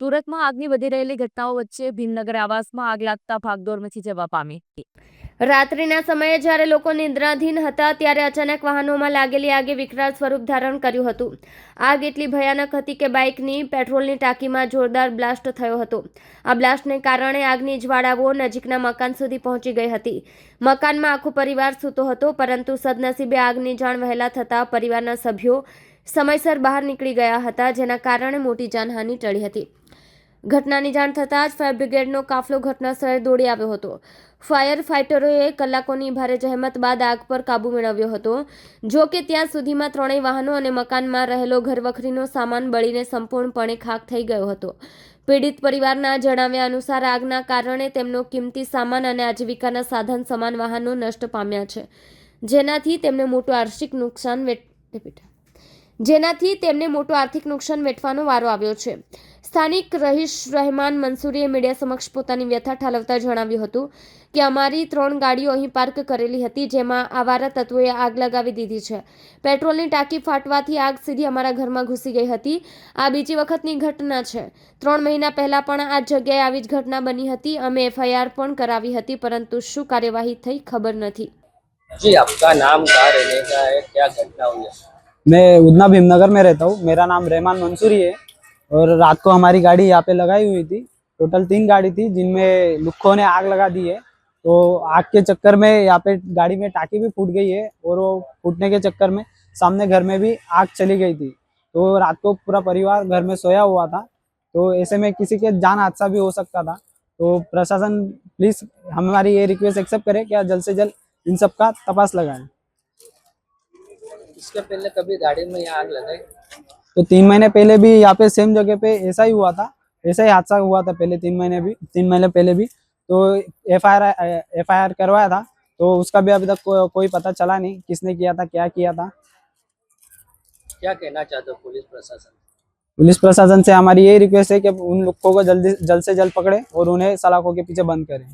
સુરતમાં આગની વધી રહેલી ઘટનાઓ વચ્ચે ભીમનગર આવાસમાં આગ લાગતા ભાગદોડ મચી જવા પામી. રાત્રિના સમયે જ્યારે લોકો નિદ્રાધીન હતા ત્યારે અચાનક વાહનોમાં લાગેલી આગે વિકરાળ સ્વરૂપ ધારણ કર્યું હતું. આગ એટલી ભયાનક હતી કે બાઇકની પેટ્રોલની ટાંકીમાં જોરદાર બ્લાસ્ટ થયો હતો. આ બ્લાસ્ટને કારણે આગની જ્વાળાઓ નજીકના મકાન સુધી પહોંચી ગઈ હતી. મકાનમાં આખો પરિવાર સૂતો હતો, પરંતુ સદનસીબે આગની જાણ વહેલા થતાં પરિવારના સભ્યો સમયસર બહાર નીકળી ગયા હતા, જેના કારણે મોટી જાનહાનિ ટળી હતી. ઘટનાની જાણ થતાં જ ફાયર બ્રિગેડનો કાફલો ઘટના સ્થળે દોડી આવ્યો હતો. ફાયર ફાઇટરોએ કલાકોની ભારે જહેમત બાદ આગ પર કાબૂ મેળવ્યો હતો. જો કે ત્યાં સુધીમાં ત્રણેય વાહનો અને મકાનમાં રહેલો ઘરવખરીનો સામાન બળીને સંપૂર્ણપણે ખાક થઈ ગયો હતો. પીડિત પરિવારના જણાવ્યા અનુસાર આગના કારણે તેમનો કિંમતી સામાન અને આજીવિકાના સાધન સમાન વાહનો નષ્ટ પામ્યા છે. જેનાથી તેમને મોટું આર્થિક નુકસાન વેઠ જેનાથી તેમને મોટું આર્થિક નુકસાન વેઠવાનો વારો આવ્યો છે. સ્થાનિક રહીશ રહેમાન મંસૂરીએ મીડિયા સમક્ષ પોતાની વ્યથા ઠાલવતા જણાવ્યું હતું કે અમારી ત્રણ ગાડીઓ અહીં પાર્ક કરેલી હતી જેમાં આવારા તત્વોએ આગ લગાવી દીધી છે પેટ્રોલની ટાંકી ફાટવાથી આગ સીધી અમારા ઘરમાં ઘૂસી ગઈ હતી આ બીજી વખતની ઘટના છે ત્રણ મહિના પહેલા પણ આ જ જગ્યાએ આવી જ ઘટના બની હતી અમે એફઆઈઆર પણ કરાવી હતી પરંતુ શું કાર્યવાહી થઈ ખબર નથી जी आपका नाम कहाँ रहने का है क्या घटना हुई है मैं उधना भीमनगर में रहता हूँ मेरा नाम रहमान मंसूरी है और रात को हमारी गाड़ी यहाँ पे लगाई हुई थी। टोटल तीन गाड़ी थी, जिनमें लुक्खों ने आग लगा दी है। तो आग के चक्कर में यहाँ पे गाड़ी में टाकी भी फूट गई है और वो फूटने के चक्कर में सामने घर में भी आग चली गई थी। तो रात को पूरा परिवार घर में सोया हुआ था। तो ऐसे में किसी के जान हादसा भी हो सकता था। तो प्रशासन प्लीज़ हमारी ये रिक्वेस्ट एक्सेप्ट करे कि जल्द से जल्द इन सब का तपास लगाए। इसके पहले कभी गाड़ी में आग लगाई? तो तीन महीने पहले भी यहाँ पे सेम जगह पे ऐसा ही हुआ था ऐसा ही हादसा हुआ था पहले तीन महीने भी तीन महीने पहले भी। तो एफ़ आई करवाया था तो उसका भी अभी तक को, कोई पता चला नहीं किसने किया था क्या किया था। क्या कहना चाहते हो पुलिस प्रशासन? पुलिस प्रशासन से हमारी यही रिक्वेस्ट है कि उन लोगों को जल्दी जल्द से जल्द पकड़े और उन्हें सलाखों के पीछे बंद करें।